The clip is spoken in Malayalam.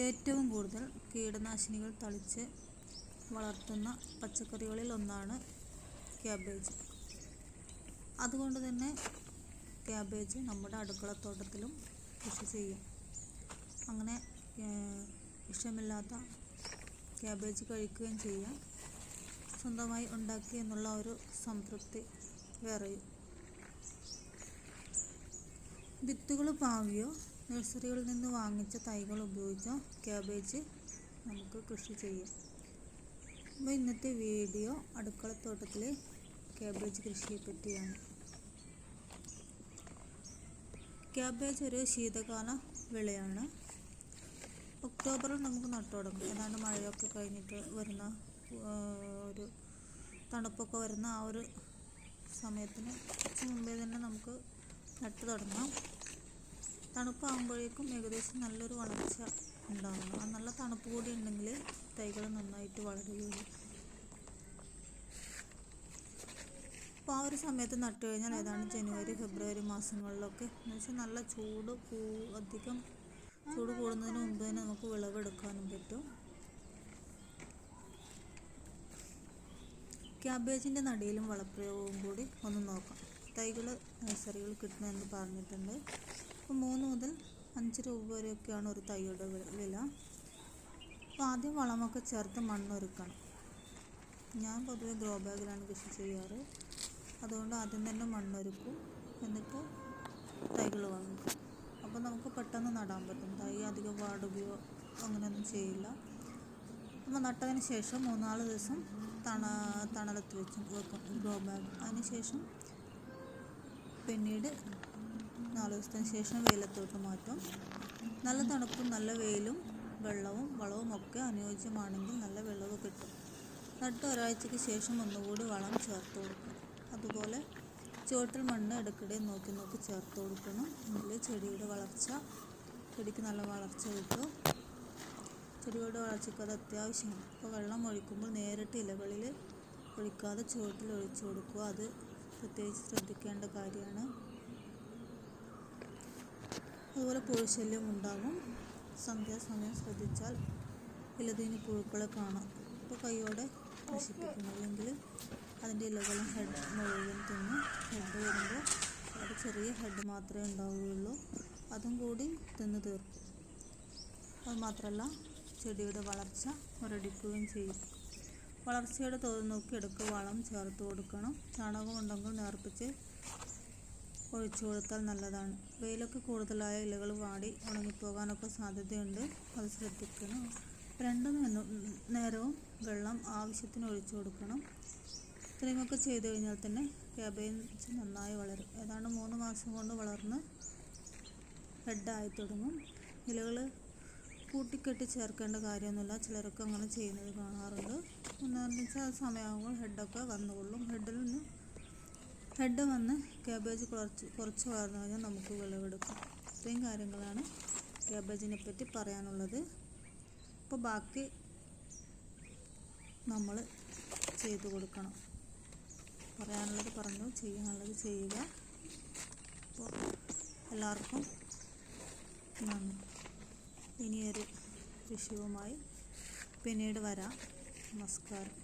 ഏറ്റവും കൂടുതൽ കീടനാശിനികൾ തളിച്ച് വളർത്തുന്ന പച്ചക്കറികളിൽ ഒന്നാണ് ക്യാബേജ്. അതുകൊണ്ട് തന്നെ ക്യാബേജ് നമ്മുടെ അടുക്കളത്തോട്ടത്തിലും കൃഷി ചെയ്യും. അങ്ങനെ വിഷമില്ലാത്ത ക്യാബേജ് കഴിക്കുകയും ചെയ്യാം. സ്വന്തമായി ഉണ്ടാക്കി എന്നുള്ള ഒരു സംതൃപ്തി വേറെയും. വിത്തുകൾ പാവിയോ നഴ്സറികളിൽ നിന്ന് വാങ്ങിച്ച തൈകൾ ഉപയോഗിച്ചോ ക്യാബേജ് നമുക്ക് കൃഷി ചെയ്യാം. അപ്പോൾ ഇന്നത്തെ വീഡിയോ അടുക്കളത്തോട്ടത്തിലെ ക്യാബേജ് കൃഷിയെ പറ്റിയാണ്. ക്യാബേജ് ഒരു ശീതകാല വിളയാണ്. ഒക്ടോബറിൽ നമുക്ക് നട്ടു തുടങ്ങും ഏതാണ്ട് മഴയൊക്കെ കഴിഞ്ഞിട്ട് വരുന്ന ഒരു തണുപ്പൊക്കെ വരുന്ന ആ ഒരു സമയത്തിന് മുമ്പേ തന്നെ നമുക്ക് നട്ടു തുടങ്ങാം തണുപ്പാകുമ്പോഴേക്കും ഏകദേശം നല്ലൊരു വളർച്ച ഉണ്ടാവണം ആ നല്ല തണുപ്പ് കൂടി ഉണ്ടെങ്കിൽ തൈകൾ നന്നായിട്ട് വളരുകയുള്ളൂ അപ്പോൾ ആ ഒരു സമയത്ത് നട്ടു കഴിഞ്ഞാൽ ഏതാണ്ട് ജനുവരി ഫെബ്രുവരി മാസങ്ങളിലൊക്കെ എന്ന് വെച്ചാൽ നല്ല ചൂട് കൂ അധികം ചൂട് കൂടുന്നതിന് മുമ്പ് തന്നെ നമുക്ക് വിളവെടുക്കാനും പറ്റും. ക്യാബേജിന്റെ നടയിലും വളപ്രയോഗവും കൂടി ഒന്ന് നോക്കാം. തൈകൾ നഴ്സറികൾ കിട്ടുമെന്ന് പറഞ്ഞിട്ടുണ്ട്. അപ്പോൾ മൂന്ന് മുതൽ അഞ്ച് രൂപ വരെയൊക്കെയാണ് ഒരു തൈയുടെ വില. അപ്പോൾ ആദ്യം വളമൊക്കെ ചേർത്ത് മണ്ണൊരുക്കണം. ഞാൻ പൊതുവെ ഗ്രോ ബാഗിലാണ് കൃഷി ചെയ്യാറ്. അതുകൊണ്ട് ആദ്യം തന്നെ മണ്ണൊരുക്കും. എന്നിട്ട് തൈകൾ വാങ്ങിക്കും അപ്പോൾ നമുക്ക് പെട്ടെന്ന് നടാൻ പറ്റും. തൈ അധികം വാടുകയോ അങ്ങനെയൊന്നും ചെയ്യില്ല. അപ്പോൾ നട്ടതിന് ശേഷം മൂന്നാൽ ദിവസം തണ തണലത്ത് വെച്ച് വെക്കും ഗ്രോ ബാഗ്. അതിന് ശേഷം പിന്നീട് നാല് ദിവസത്തിന് ശേഷം വെയിലത്തോട്ട് മാറ്റും. നല്ല തണുപ്പും നല്ല വെയിലും വെള്ളവും വളവും ഒക്കെ അനുയോജ്യമാണെങ്കിൽ നല്ല വിളവ് കിട്ടും. നട്ട് ഒരാഴ്ചയ്ക്ക് ശേഷം ഒന്നുകൂടി വളം ചേർത്ത് കൊടുക്കണം. അതുപോലെ ചുവട്ടിൽ മണ്ണ് ഇടയ്ക്കിടെ നോക്കി നോക്കി ചേർത്ത് കൊടുക്കണം. എങ്കിൽ ചെടിയുടെ വളർച്ച ചെടിക്ക് നല്ല വളർച്ച കിട്ടും. ചെടിയുടെ വളർച്ചയ്ക്ക് അത് അത്യാവശ്യമാണ്. അപ്പോൾ വെള്ളം ഒഴിക്കുമ്പോൾ നേരിട്ട് ഇലകളിൽ ഒഴിക്കാതെ ചുവട്ടിൽ ഒഴിച്ചു കൊടുക്കുക. അത് പ്രത്യേകിച്ച് ശ്രദ്ധിക്കേണ്ട കാര്യമാണ്. അതുപോലെ പുഴുശല്യം ഉണ്ടാകും. സന്ധ്യാസമയം ശ്രദ്ധിച്ചാൽ ഇലതീനി പുഴുക്കളെ കാണാം. അപ്പോൾ കൈയോടെ നശിപ്പിക്കുന്നു. അല്ലെങ്കിൽ അതിന്റെ ഇലകളും ഹെഡ് മുഴുവൻ തിന്ന് ഹെഡ് വരുമ്പോൾ അവിടെ ചെറിയ ഹെഡ് മാത്രമേ ഉണ്ടാവുകയുള്ളൂ. അതും കൂടി തിന്ന് തീർക്കും. അത് മാത്രമല്ല ചെടിയുടെ വളർച്ച മുരടിക്കുകയും ചെയ്യും. വളർച്ചയുടെ തോത് നോക്കി ഇടയ്ക്ക് വളം ചേർത്ത് കൊടുക്കണം. ചാണകം ഉണ്ടെങ്കിൽ നേർപ്പിച്ച് ഒഴിച്ചു കൊടുത്താൽ നല്ലതാണ്. വെയിലൊക്കെ കൂടുതലായ ഇലകൾ വാടി ഉണങ്ങിപ്പോകാനൊക്കെ സാധ്യതയുണ്ട്. അത് ശ്രദ്ധിക്കണം. രണ്ട് നേരവും വെള്ളം ആവശ്യത്തിന് ഒഴിച്ചു കൊടുക്കണം. ഇത്രയുമൊക്കെ ചെയ്തു കഴിഞ്ഞാൽ തന്നെ ക്യാബേജ് നന്നായി വളരും. ഏതാണ്ട് മൂന്ന് മാസം കൊണ്ട് വളർന്ന് റെഡായി തുടങ്ങും. ഇലകൾ കൂട്ടിക്കെട്ടി ചേർക്കേണ്ട കാര്യമൊന്നുമില്ല. ചിലരൊക്കെ അങ്ങനെ ചെയ്യുന്നത് കാണാറുണ്ട്. എന്താണെന്ന് വെച്ചാൽ സമയമാകുമ്പോൾ ഹെഡൊക്കെ വന്നുകൊള്ളും. ഹെഡിൽ നിന്ന് ഹെഡ് വന്ന് കാബേജ് കുറച്ച് കുറച്ച് വളർന്നു കഴിഞ്ഞാൽ നമുക്ക് വിളവെടുക്കാം. ഇത്രയും കാര്യങ്ങളാണ് കാബേജിനെ പറ്റി പറയാനുള്ളത്. അപ്പോൾ ബാക്കി നമ്മൾ ചെയ്തു കൊടുക്കണം. പറയാനുള്ളത് പറഞ്ഞു ചെയ്യാനുള്ളത് ചെയ്യുക. അപ്പോൾ എല്ലാവർക്കും നന്ദി. ഇനിയൊരു വിഷയവുമായി പിന്നീട് വരാം. നമസ്കാരം.